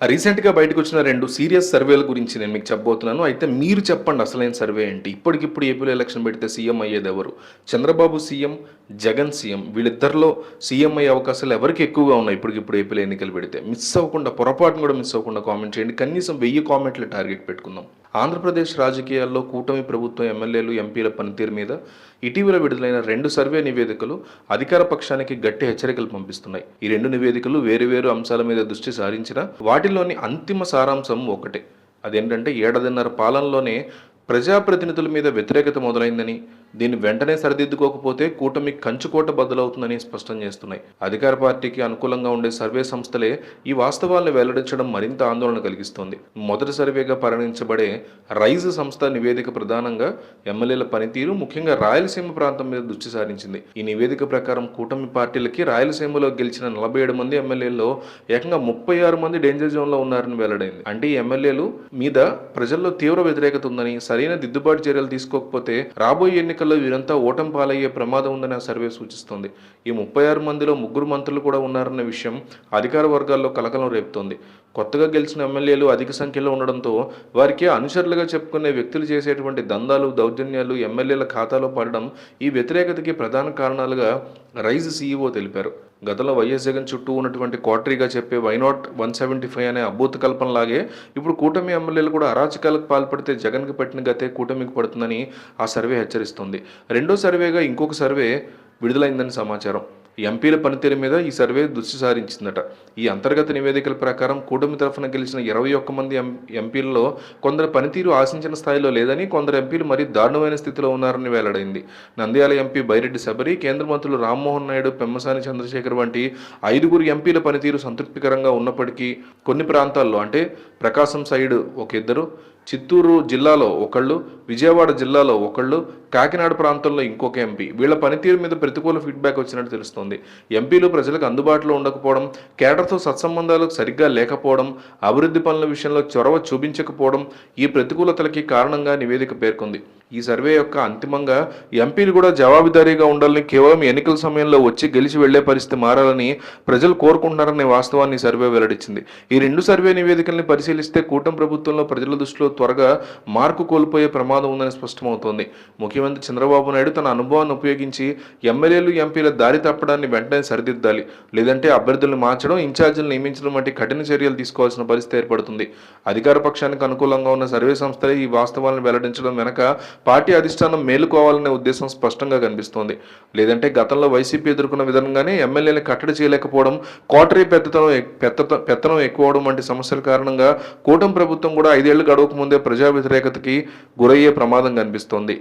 రీసెంట్గా బయటకు వచ్చిన రెండు సీరియస్ సర్వేల గురించి నేను మీకు చెప్పబోతున్నాను. అయితే మీరు చెప్పండి అసలైన సర్వే ఏంటి? ఇప్పటికిప్పుడు ఏపీలో ఎలక్షన్ పెడితే సీఎం అయ్యేది ఎవరు? చంద్రబాబు సీఎం జగన్ సీఎం వీళ్ళిద్దరిలో సీఎం అయ్యే అవకాశాలు ఎవరికి ఎక్కువగా ఉన్నాయి? ఇప్పటికిప్పుడు ఏపీలో ఎన్నికలు పెడితే. మిస్ అవ్వకుండా పొరపాటును కూడా మిస్ అవ్వకుండా కామెంట్ చేయండి. కనీసం వెయ్యి కామెంట్లు టార్గెట్ పెట్టుకుందాం. ఆంధ్రప్రదేశ్ రాజకీయాల్లో కూటమి ప్రభుత్వం ఎమ్మెల్యేలు ఎంపీల పనితీరు మీద ఇటీవల విడుదలైన రెండు సర్వే నివేదికలు అధికార పక్షానికి గట్టి హెచ్చరికలు పంపిస్తున్నాయి. ఈ రెండు నివేదికలు వేరువేరు అంశాల మీద దృష్టి సారించిన వాటిలోని అంతిమ సారాంశం ఒకటే. అదేంటంటే ఏడాదిన్నర పాలనలోనే ప్రజాప్రతినిధుల మీద వ్యతిరేకత మొదలైందని దీన్ని వెంటనే సరిదిద్దుకోకపోతే కూటమి కంచుకోట బద్దలవుతుందని స్పష్టం చేస్తున్నాయి. అధికార పార్టీకి అనుకూలంగా ఉండే సర్వే సంస్థలే ఈ వాస్తవాలను వెల్లడించడం మరింత ఆందోళన కలిగిస్తోంది. మొదటి సర్వేగా పరిగణించబడే రైజ్ సంస్థ నివేదిక ప్రధానంగా ఎమ్మెల్యేల పనితీరు ముఖ్యంగా రాయలసీమ ప్రాంతం మీద దృష్టి సారించింది. ఈ నివేదిక ప్రకారం కూటమి పార్టీలకి రాయలసీమలో గెలిచిన నలభై ఏడు మంది ఎమ్మెల్యేల్లో ఏకంగా ముప్పై ఆరు మంది డేంజర్ జోన్లో ఉన్నారని వెల్లడైంది. అంటే ఈ ఎమ్మెల్యేలు మీద ప్రజల్లో తీవ్ర వ్యతిరేకత ఉందని సరైన దిద్దుబాటు చర్యలు తీసుకోకపోతే రాబోయే ఎన్నికల్లో వీరంతా ఓటం పాలయ్యే ప్రమాదం ఉందని ఆ సర్వే సూచిస్తోంది. ఈ ముప్పై ఆరు మందిలో ముగ్గురు మంత్రులు కూడా ఉన్నారన్న విషయం అధికార వర్గాల్లో కలకలం రేపుతోంది. కొత్తగా గెలిచిన ఎమ్మెల్యేలు అధిక సంఖ్యలో ఉండడంతో వారికి అనుచరులుగా చెప్పుకునే వ్యక్తులు చేసేటువంటి దందాలు దౌర్జన్యాలు ఎమ్మెల్యేల ఖాతాలో పడడం ఈ వ్యతిరేకతకి ప్రధాన కారణాలుగా రైజ్ సీఈఓ తెలిపారు. గతంలో వైఎస్ జగన్ చుట్టూ ఉన్నటువంటి క్వార్టరీగా చెప్పే వైనాట్ వన్ సెవెంటీ ఫైవ్ అనే అభూత కల్పనలాగే ఇప్పుడు కూటమి ఎమ్మెల్యేలు కూడా అరాచకాలకు పాల్పడితే జగన్కి పట్టిన గతే కూటమికి పడుతుందని ఆ సర్వే హెచ్చరిస్తుంది. రెండో సర్వేగా ఇంకొక సర్వే విడుదలైందని సమాచారం. ఎంపీల పనితీరు మీద ఈ సర్వే దృష్టి సారించిందట. ఈ అంతర్గత నివేదికల ప్రకారం కూటమి తరఫున గెలిచిన ఇరవై ఒక్క మంది ఎం ఎంపీలలో కొందరు పనితీరు ఆశించిన స్థాయిలో లేదని కొందరు ఎంపీలు మరీ దారుణమైన స్థితిలో ఉన్నారని వెల్లడైంది. నంద్యాల ఎంపీ బైరెడ్డి శబరి కేంద్ర మంత్రులు రామ్మోహన్ నాయుడు పెమ్మసాని చంద్రశేఖర్ వంటి ఐదుగురు ఎంపీల పనితీరు సంతృప్తికరంగా ఉన్నప్పటికీ కొన్ని ప్రాంతాల్లో అంటే ప్రకాశం సైడ్ ఒక ఇద్దరు చిత్తూరు జిల్లాలో ఒకళ్ళు విజయవాడ జిల్లాలో ఒకళ్ళు కాకినాడ ప్రాంతంలో ఇంకొక ఎంపీ. వీళ్ళ పనితీరు మీద ప్రతికూల ఫీడ్బ్యాక్ వచ్చినట్టు తెలుస్తోంది. ఎంపీలు ప్రజలకు అందుబాటులో ఉండకపోవడం కేడర్తో సత్సంబంధాలు సరిగ్గా లేకపోవడం అభివృద్ధి పనుల విషయంలో చొరవ చూపించకపోవడం ఈ ప్రతికూలతలకి కారణంగా నివేదిక పేర్కొంది. ఈ సర్వే యొక్క అంతిమంగా ఎంపీలు కూడా జవాబుదారీగా ఉండాలని కేవలం ఎన్నికల సమయంలో వచ్చి గెలిచి వెళ్ళే పరిస్థితి మారాలని ప్రజలు కోరుకుంటున్నారనే వాస్తవాన్ని సర్వే వెల్లడించింది. ఈ రెండు సర్వే నివేదికల్ని పరిశీలిస్తే కూటమి ప్రభుత్వంలో ప్రజల దృష్టిలో త్వరగా మార్కు కోల్పోయే ప్రమాదం ఉందని స్పష్టమవుతోంది. ముఖ్యమంత్రి చంద్రబాబు నాయుడు తన అనుభవాన్ని ఉపయోగించి ఎమ్మెల్యేలు ఎంపీల దారి తప్పడాన్ని వెంటనే సరిదిద్దాలి. లేదంటే అభ్యర్థులను మార్చడం ఇన్ఛార్జీలు నియమించడం వంటి కఠిన చర్యలు తీసుకోవాల్సిన పరిస్థితి ఏర్పడుతుంది. అధికార పక్షానికి అనుకూలంగా ఉన్న సర్వే సంస్థలే ఈ వాస్తవాలను వెల్లడించడం వెనక పార్టీ అధిష్టానం మేలుకోవాలనే ఉద్దేశం స్పష్టంగా కనిపిస్తోంది. లేదంటే గతంలో వైసీపీ ఎదుర్కొన్న విధంగానే ఎమ్మెల్యేని కట్టడి చేయలేకపోవడం కోటరీ పెద్దతనం పెత్త పెత్తనం ఎక్కువడం వంటి సమస్యల కారణంగా కూటమి ప్రభుత్వం కూడా ఐదేళ్ళు గడవక ముందే ప్రజా వ్యతిరేకతకి గురయ్యే ప్రమాదం కనిపిస్తోంది.